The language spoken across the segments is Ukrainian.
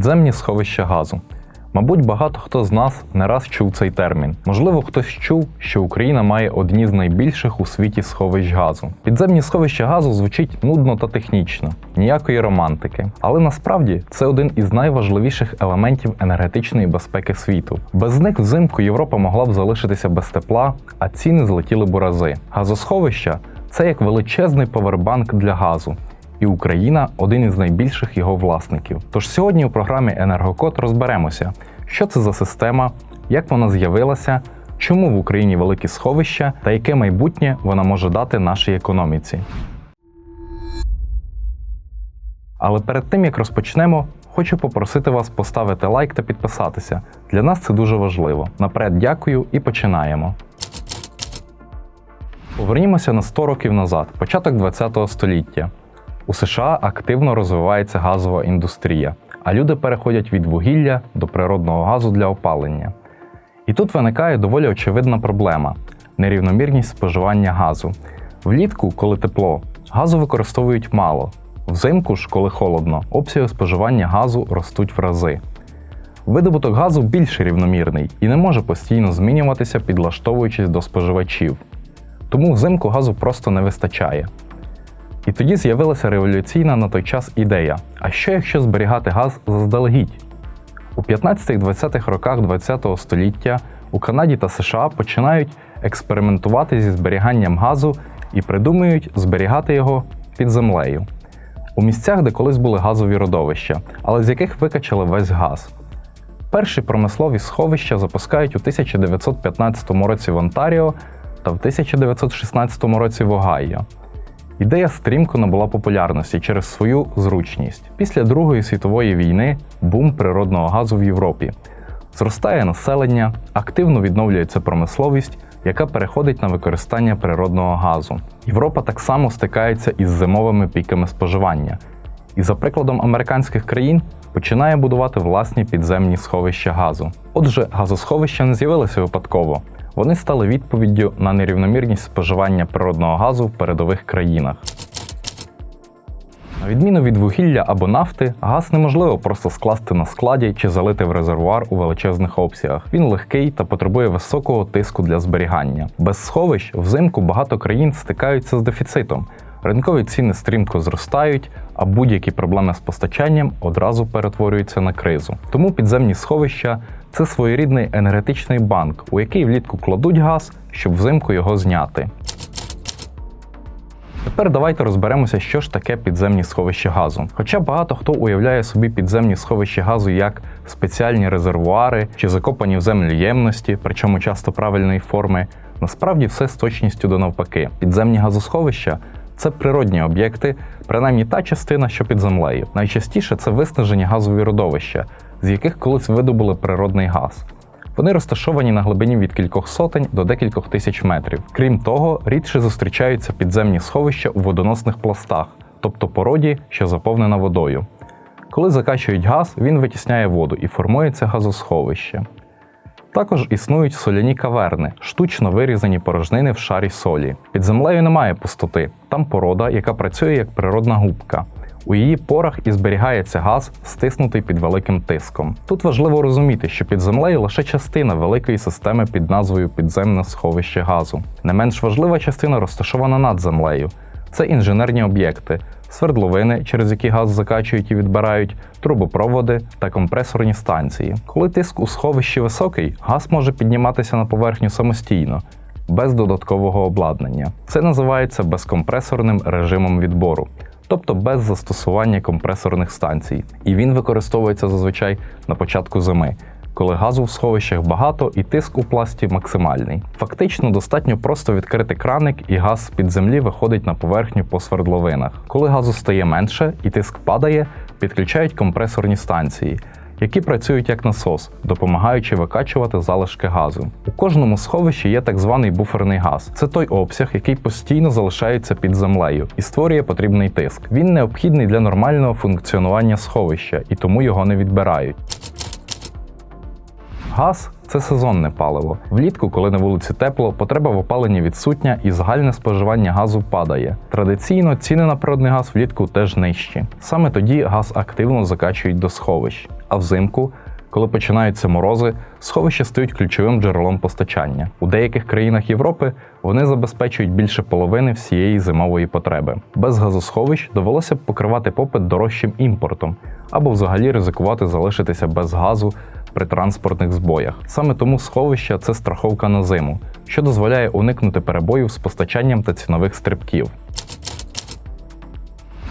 Підземні сховища газу. Мабуть, багато хто з нас не раз чув цей термін. Можливо, хтось чув, що Україна має одні з найбільших у світі сховищ газу. Підземні сховища газу звучить нудно та технічно, ніякої романтики. Але насправді це один із найважливіших елементів енергетичної безпеки світу. Без них взимку Європа могла б залишитися без тепла, а ціни злетіли б у рази. Газосховища це як величезний повербанк для газу і Україна один із найбільших його власників. Тож сьогодні у програмі Енергокод розберемося, що це за система, як вона з'явилася, чому в Україні великі сховища та яке майбутнє вона може дати нашій економіці. Але перед тим як розпочнемо, хочу попросити вас поставити лайк та підписатися. Для нас це дуже важливо. Наперед дякую і починаємо. Повернімося на 100 років назад, початок ХХ століття. У США активно розвивається газова індустрія, а люди переходять від вугілля до природного газу для опалення. І тут виникає доволі очевидна проблема нерівномірність споживання газу. Влітку, коли тепло, газу використовують мало. Взимку ж, коли холодно, обсяги споживання газу ростуть в рази. Видобуток газу більш рівномірний і не може постійно змінюватися, підлаштовуючись до споживачів. Тому взимку газу просто не вистачає. І тоді з'явилася революційна на той час ідея: а що якщо зберігати газ заздалегідь? У 15-20-х роках ХХ століття у Канаді та США починають експериментувати зі зберіганням газу і придумують зберігати його під землею. У місцях, де колись були газові родовища, але з яких викачали весь газ. Перші промислові сховища запускають у 1915 році в Онтаріо та в 1916 році в Огайо. Ідея стрімко набула популярності через свою зручність. Після Другої світової війни бум природного газу в Європі. Зростає населення, активно відновлюється промисловість, яка переходить на використання природного газу. Європа так само стикається із зимовими піками споживання. І за прикладом американських країн починає будувати власні підземні сховища газу. Отже, газосховища не з'явилися випадково. Вони стали відповіддю на нерівномірність споживання природного газу в передових країнах. На відміну від вугілля або нафти, газ неможливо просто скласти на складі чи залити в резервуар у величезних обсягах. Він легкий та потребує високого тиску для зберігання. Без сховищ взимку багато країн стикаються з дефіцитом. Ринкові ціни стрімко зростають, а будь-які проблеми з постачанням одразу перетворюються на кризу. Тому підземні сховища це своєрідний енергетичний банк, у який влітку кладуть газ, щоб взимку його зняти. Тепер давайте розберемося, що ж таке підземні сховища газу. Хоча багато хто уявляє собі підземні сховища газу як спеціальні резервуари чи закопані в землю ємності, причому часто правильної форми, насправді все з точністю до навпаки. Підземні газосховища це природні об'єкти, принаймні та частина, що під землею. Найчастіше це виснажені газові родовища, з яких колись видобули природний газ. Вони розташовані на глибині від кількох сотень до декількох тисяч метрів. Крім того, рідше зустрічаються підземні сховища у водоносних пластах, тобто породі, що заповнена водою. Коли закачують газ, він витісняє воду і формується газосховище. Також існують соляні каверни, штучно вирізані порожнини в шарі солі. Під землею немає пустоти, там порода, яка працює як природна губка. У її порах і зберігається газ, стиснутий під великим тиском. Тут важливо розуміти, що під землею лише частина великої системи під назвою Підземне сховище газу. Не менш важлива частина розташована над землею. Це інженерні об'єкти, свердловини, через які газ закачують і відбирають, трубопроводи та компресорні станції. Коли тиск у сховищі високий, газ може підніматися на поверхню самостійно. Без додаткового обладнання. Це називається безкомпресорним режимом відбору тобто без застосування компресорних станцій. І він використовується зазвичай на початку зими. Коли газу в сховищах багато і тиск у пласті максимальний. Фактично достатньо просто відкрити краник, і газ з під землі виходить на поверхню по свердловинах. Коли газу стає менше і тиск падає, підключають компресорні станції які працюють як насос, допомагаючи викачувати залишки газу. У кожному сховищі є так званий буферний газ. Це той обсяг, який постійно залишається під землею і створює потрібний тиск. Він необхідний для нормального функціонування сховища і тому його не відбирають. Газ це сезонне паливо. Влітку, коли на вулиці тепло, потреба в опаленні відсутня і загальне споживання газу падає. Традиційно ціни на природний газ влітку теж нижчі. Саме тоді газ активно закачують до сховищ. А взимку, коли починаються морози, сховища стають ключовим джерелом постачання. У деяких країнах Європи вони забезпечують більше половини всієї зимової потреби. Без газосховищ довелося б покривати попит дорожчим імпортом або взагалі ризикувати залишитися без газу при транспортних збоях. Саме тому сховища це страховка на зиму, що дозволяє уникнути перебоїв з постачанням та цінових стрибків.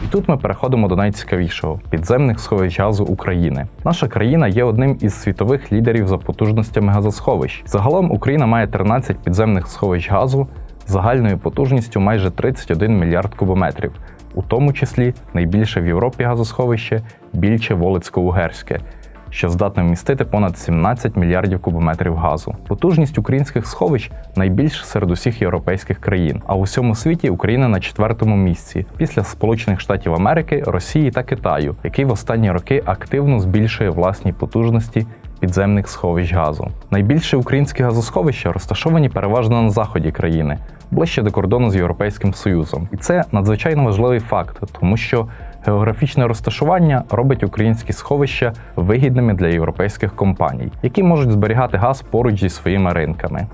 І тут ми переходимо до найцікавішого підземних сховищ газу України. Наша країна є одним із світових лідерів за потужностями газосховищ. Загалом Україна має 13 підземних сховищ газу загальною потужністю майже 31 мільярд кубометрів, у тому числі найбільше в Європі газосховище більше Волицько-Угерське, що здатне вмістити понад 17 мільярдів кубометрів газу. Потужність українських сховищ найбільша серед усіх європейських країн. А у всьому світі Україна на четвертому місці після Сполучених Штатів Америки, Росії та Китаю, який в останні роки активно збільшує власні потужності. Підземних сховищ газу. Найбільше українські газосховища розташовані переважно на заході країни, ближче до кордону з Європейським Союзом. І це надзвичайно важливий факт, тому що географічне розташування робить українські сховища вигідними для європейських компаній, які можуть зберігати газ поруч зі своїми ринками.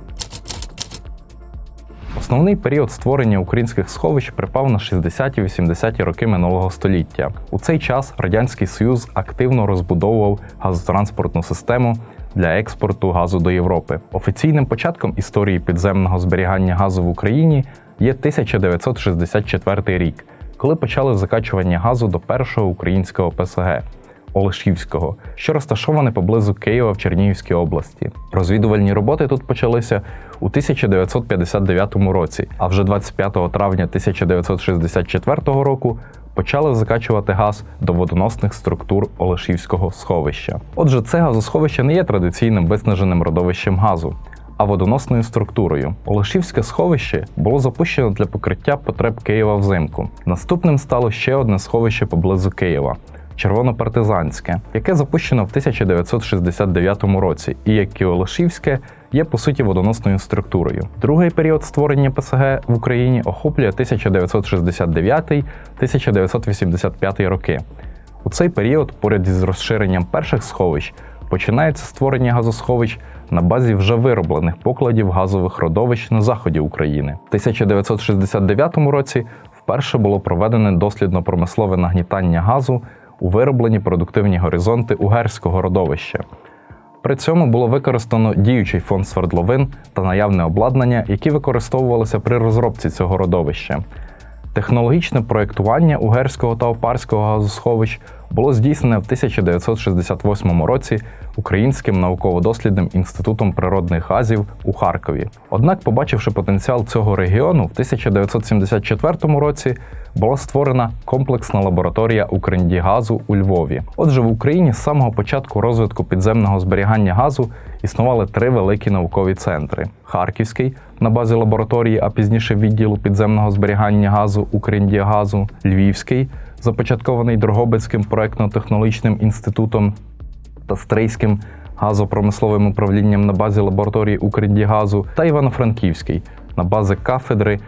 Основний період створення українських сховищ припав на 60-80-ті роки минулого століття. У цей час Радянський Союз активно розбудовував газотранспортну систему для експорту газу до Європи. Офіційним початком історії підземного зберігання газу в Україні є 1964 рік, коли почали закачування газу до першого українського ПСГ. Олешівського, що розташоване поблизу Києва в Чернігівській області. Розвідувальні роботи тут почалися у 1959 році, а вже 25 травня 1964 року почали закачувати газ до водоносних структур Олешівського сховища. Отже, це газосховище не є традиційним виснаженим родовищем газу. А водоносною структурою Олешівське сховище було запущено для покриття потреб Києва взимку. Наступним стало ще одне сховище поблизу Києва червонопартизанське, яке запущено в 1969 році, і як і Олешівське є по суті водоносною структурою. Другий період створення ПСГ в Україні охоплює 1969-1985 роки. У цей період, поряд із розширенням перших сховищ, починається створення газосховищ на базі вже вироблених покладів газових родовищ на заході України. В 1969 році вперше було проведене дослідно-промислове нагнітання газу у вироблені продуктивні горизонти Угерського родовища. При цьому було використано діючий фонд свердловин та наявне обладнання, які використовувалися при розробці цього родовища. Технологічне проєктування Угерського та Опарського газосховищ було здійснене в 1968 році Українським науково-дослідним інститутом природних газів у Харкові. Однак, побачивши потенціал цього регіону, в 1974 році була створена комплексна лабораторія Укріндігазу у Львові. Отже, в Україні з самого початку розвитку підземного зберігання газу існували три великі наукові центри: Харківський на базі лабораторії, а пізніше відділу підземного зберігання газу Укріндігазу, Львівський, започаткований Дрогобицьким проектно-технологічним інститутом та Стрийським газопромисловим управлінням на базі лабораторії Укріндігазу та Івано-Франківський на базі кафедри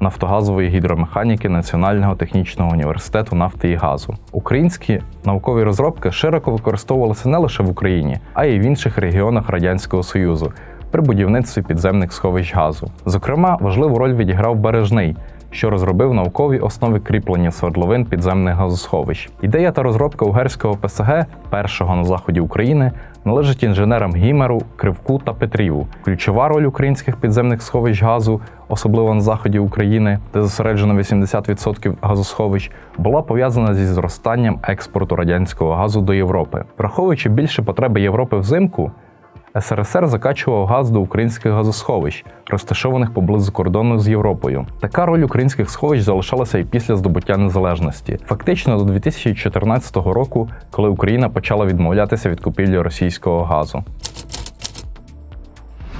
нафтогазової гідромеханіки Національного технічного університету нафти і газу. Українські наукові розробки широко використовувалися не лише в Україні, а й в інших регіонах Радянського Союзу при будівництві підземних сховищ газу. Зокрема, важливу роль відіграв бережний. Що розробив наукові основи кріплення свердловин підземних газосховищ. Ідея та розробка угерського ПСГ, першого на заході України, належить інженерам Гімеру, Кривку та Петріву. Ключова роль українських підземних сховищ газу, особливо на заході України, де зосереджено 80% газосховищ, була пов'язана зі зростанням експорту радянського газу до Європи, враховуючи більше потреби Європи взимку. СРСР закачував газ до українських газосховищ, розташованих поблизу кордону з Європою. Така роль українських сховищ залишалася і після здобуття незалежності, фактично до 2014 року, коли Україна почала відмовлятися від купівлі російського газу.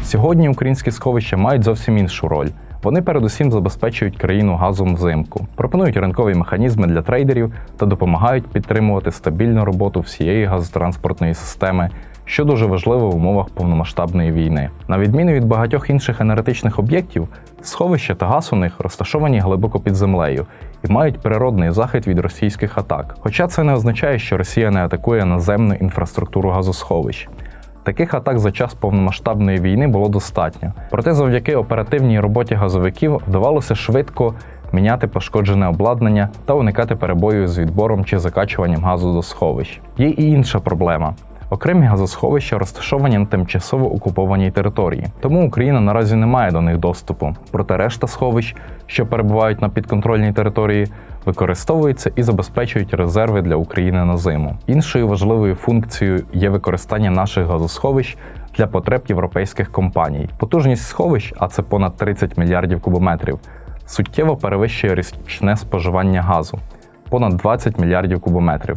Сьогодні українські сховища мають зовсім іншу роль. Вони передусім забезпечують країну газом взимку, пропонують ринкові механізми для трейдерів та допомагають підтримувати стабільну роботу всієї газотранспортної системи що дуже важливо в умовах повномасштабної війни. На відміну від багатьох інших енергетичних об'єктів, сховища та газ у них розташовані глибоко під землею і мають природний захист від російських атак. Хоча це не означає, що Росія не атакує наземну інфраструктуру газосховищ. Таких атак за час повномасштабної війни було достатньо. Проте завдяки оперативній роботі газовиків вдавалося швидко міняти пошкоджене обладнання та уникати перебою з відбором чи закачуванням газу до сховищ. Є і інша проблема. Окремі газосховища розташовані на тимчасово окупованій території, тому Україна наразі не має до них доступу. Проте решта сховищ, що перебувають на підконтрольній території, використовуються і забезпечують резерви для України на зиму. Іншою важливою функцією є використання наших газосховищ для потреб європейських компаній. Потужність сховищ, а це понад 30 мільярдів кубометрів, суттєво перевищує річне споживання газу понад 20 мільярдів кубометрів.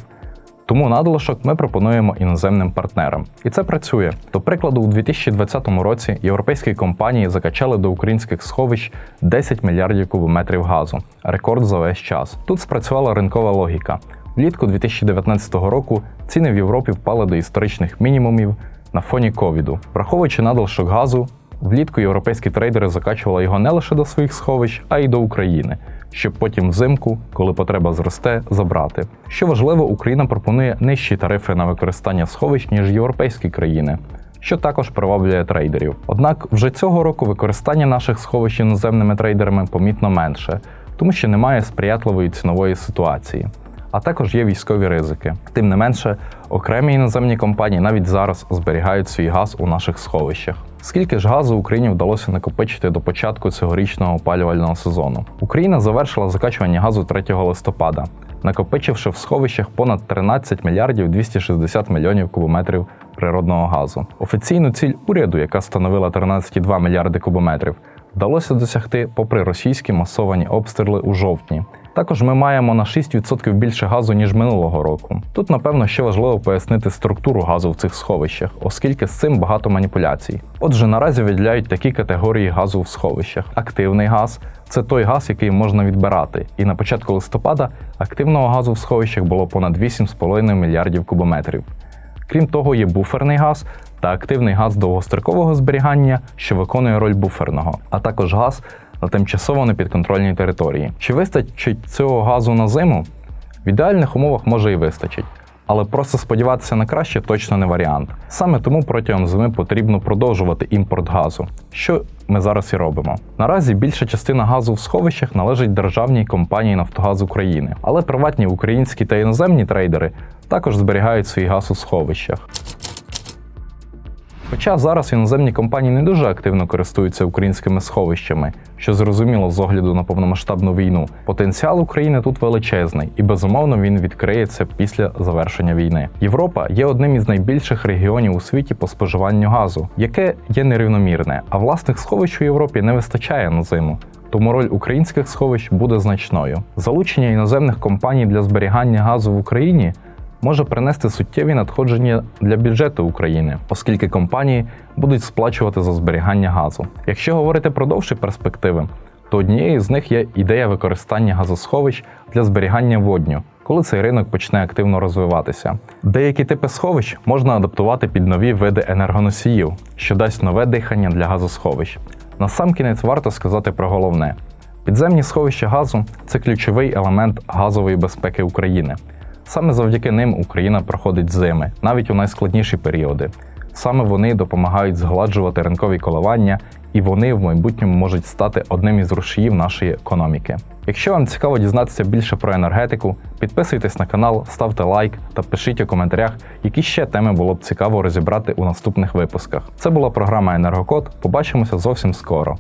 Тому надлишок ми пропонуємо іноземним партнерам. І це працює. До прикладу, у 2020 році європейські компанії закачали до українських сховищ 10 мільярдів кубометрів газу, рекорд за весь час. Тут спрацювала ринкова логіка. Влітку 2019 року ціни в Європі впали до історичних мінімумів на фоні ковіду. Враховуючи надлишок газу, влітку європейські трейдери закачували його не лише до своїх сховищ, а й до України щоб потім взимку, коли потреба зросте, забрати. Що важливо, Україна пропонує нижчі тарифи на використання сховищ, ніж європейські країни. Що також приваблює трейдерів. Однак вже цього року використання наших сховищ іноземними трейдерами помітно менше, тому що немає сприятливої цінової ситуації, а також є військові ризики. Тим не менше, окремі іноземні компанії навіть зараз зберігають свій газ у наших сховищах. Скільки ж газу Україні вдалося накопичити до початку цьогорічного опалювального сезону? Україна завершила закачування газу 3 листопада, накопичивши в сховищах понад 13 мільярдів 260 мільйонів кубометрів природного газу. Офіційну ціль уряду, яка становила 13,2 мільярди кубометрів, вдалося досягти попри російські масовані обстріли у жовтні. Також ми маємо на 6% більше газу, ніж минулого року. Тут, напевно, ще важливо пояснити структуру газу в цих сховищах, оскільки з цим багато маніпуляцій. Отже, наразі виділяють такі категорії газу в сховищах: активний газ це той газ, який можна відбирати. І на початку листопада активного газу в сховищах було понад 8,5 мільярдів кубометрів. Крім того, є буферний газ та активний газ довгострокового зберігання, що виконує роль буферного, а також газ на тимчасово непідконтрольній території. Чи вистачить цього газу на зиму? В ідеальних умовах може і вистачить. Але просто сподіватися на краще точно не варіант. Саме тому протягом зими потрібно продовжувати імпорт газу, що ми зараз і робимо. Наразі більша частина газу в сховищах належить державній компанії Нафтогаз України, але приватні українські та іноземні трейдери також зберігають свій газ у сховищах. Хоча зараз іноземні компанії не дуже активно користуються українськими сховищами, що зрозуміло з огляду на повномасштабну війну, потенціал України тут величезний і безумовно він відкриється після завершення війни. Європа є одним із найбільших регіонів у світі по споживанню газу, яке є нерівномірне, а власних сховищ у Європі не вистачає на зиму. Тому роль українських сховищ буде значною. Залучення іноземних компаній для зберігання газу в Україні може принести суттєві надходження для бюджету України, оскільки компанії будуть сплачувати за зберігання газу. Якщо говорити про довші перспективи, то однією з них є ідея використання газосховищ для зберігання водню, коли цей ринок почне активно розвиватися. Деякі типи сховищ можна адаптувати під нові види енергоносіїв, що дасть нове дихання для газосховищ. Насамкінець варто сказати про головне: підземні сховища газу це ключовий елемент газової безпеки України. Саме завдяки ним Україна проходить зими, навіть у найскладніші періоди. Саме вони допомагають згладжувати ринкові коливання, і вони в майбутньому можуть стати одним із рушіїв нашої економіки. Якщо вам цікаво дізнатися більше про енергетику, підписуйтесь на канал, ставте лайк та пишіть у коментарях, які ще теми було б цікаво розібрати у наступних випусках. Це була програма Енергокод. Побачимося зовсім скоро.